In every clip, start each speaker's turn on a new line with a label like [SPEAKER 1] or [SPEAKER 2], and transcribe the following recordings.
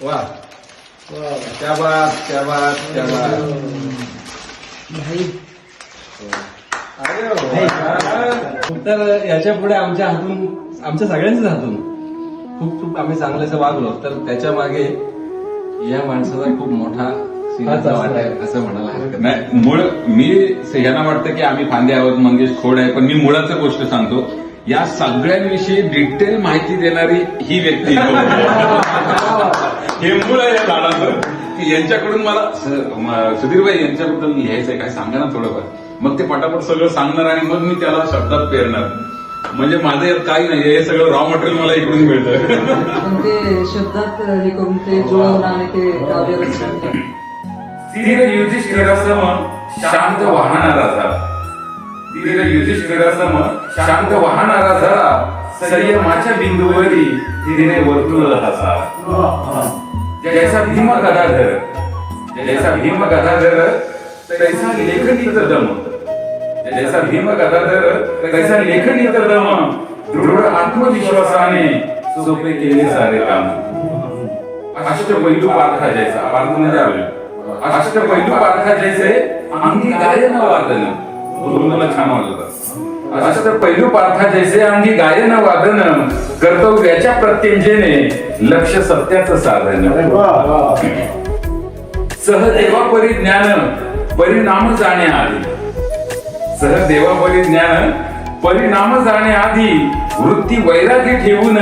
[SPEAKER 1] वा क्या बात क्या बात क्या बात.
[SPEAKER 2] तर याच्यापुढे आमच्या हातून आमच्या सगळ्यांच्याच हातून खूप खूप आम्ही चांगल्याचं वागलो. तर त्याच्यामागे या माणसाचा खूप मोठा सिंहाचा वाटा आहे असं हरकत नाही
[SPEAKER 3] मूळ मी यांना वाटतं की आम्ही फांदे आहोत मंगेश खोड आहे पण मी मुळाचं गोष्ट सांगतो. या सगळ्यांविषयी डिटेल माहिती देणारी ही व्यक्ती हे मूळ आहे झाडाचं. की यांच्याकडून मला स- म- सुधीरभाई यांच्याबद्दल लिहायचंय काय सांगा ना थोडंफार. मग ते पटापट सगळं सांगणार आणि मग मी त्याला शब्दात पेरणार. म्हणजे माझं यात काही नाही हे सगळं रॉ मटेरियल मला इकडून मिळतं.
[SPEAKER 4] पण ते शब्दात हे करून ते आणि
[SPEAKER 3] युधिष्ठिरासम शांत वाहणारा झाला स्थिर युधिष्ठिरासम शांत वाहणारा झाला संयमाच्या बिंदूवरी तिने वर्तुळ हसा जैसा भीम गदाधर जैसा भीम गदाधर तैसा लेखनीत दम जैसा भीम गदाधर तैसा लेखनीत दम दृढ आत्मविश्वासाने सोपे केले सारे काम. अष्टपैलू पारखा जैसा पारखा म्हणजे आवडेल अष्टपैलू पारखा जैसे अंगी गायन वादन मला छान वाटलं. अष्टपैलू पारखा जैसे अंगी गायन वादन कर्तव्याच्या प्रत्यंजेने लक्ष सत्याचं साधन. सहदेवा परिज्ञान परिणाम जाण्याआधी सहदेवा परिज्ञान परिणाम जाण्याआधी वृत्ती वैरागी ठेवून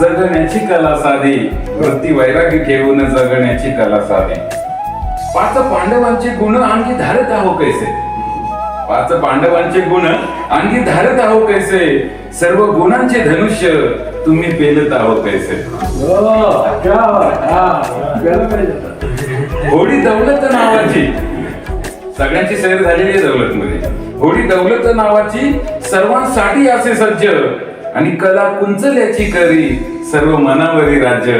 [SPEAKER 3] जगण्याची कला साधी. वृत्ती वैरागी ठेवून जगण्याची कला साधी. पाच पांडवांचे गुण आणखी धारत आहो कैसे? पाच पांडवांचे गुण आणखी धारत आहो कैसे? सर्व गुणांचे धनुष्य तुम्ही पेलत आहो कैसे? होडी दौलत नावाची सगळ्यांची सैर झालेली आहे दौलत मध्ये होडी दौलत नावाची सर्वांसाठी असे सज्ज आणि कला कुंचल्याची करी सर्व मनावरी राज्य.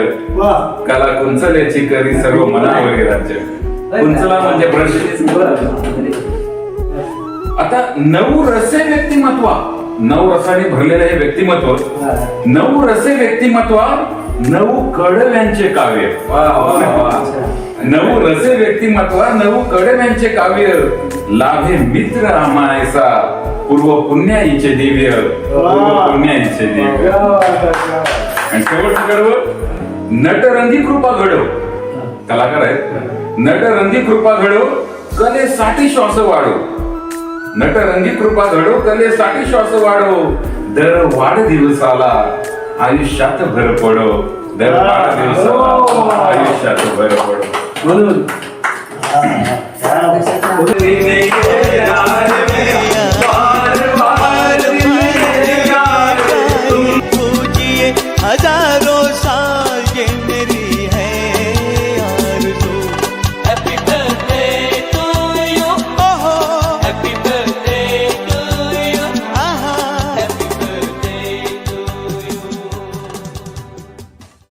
[SPEAKER 3] कला कुंचल्याची करी सर्व मनावरी राज्य. कुंचला म्हणजे ब्रश. आता नऊ रसे व्यक्तिमत्व नऊ रसाने भरलेलं हे व्यक्तिमत्व नऊ रसे व्यक्तिमत्व नऊ कडव्यांचे काव्य. नऊ रसे व्यक्तिमत्व नऊ कडव्यांचे काव्य. लाभे मित्र आमायसा पूर्व पुण्याईचे दिव्य पूर्व पुण्याईचे दिव्य. आणि शेवटचं कडवं नटरंगी कृपा घडव. कलाकार आहेत. नटरंगी कृपा घडव कलेसाठी श्वास वाढव. नटरंगी कृपा घडो कलेसाठी श्वास वाढो दर वाढ दिवसाला आयुष्यात भर पडो. दर वाढ दिवस हो. आयुष्यात भर पडो.
[SPEAKER 2] म्हणून.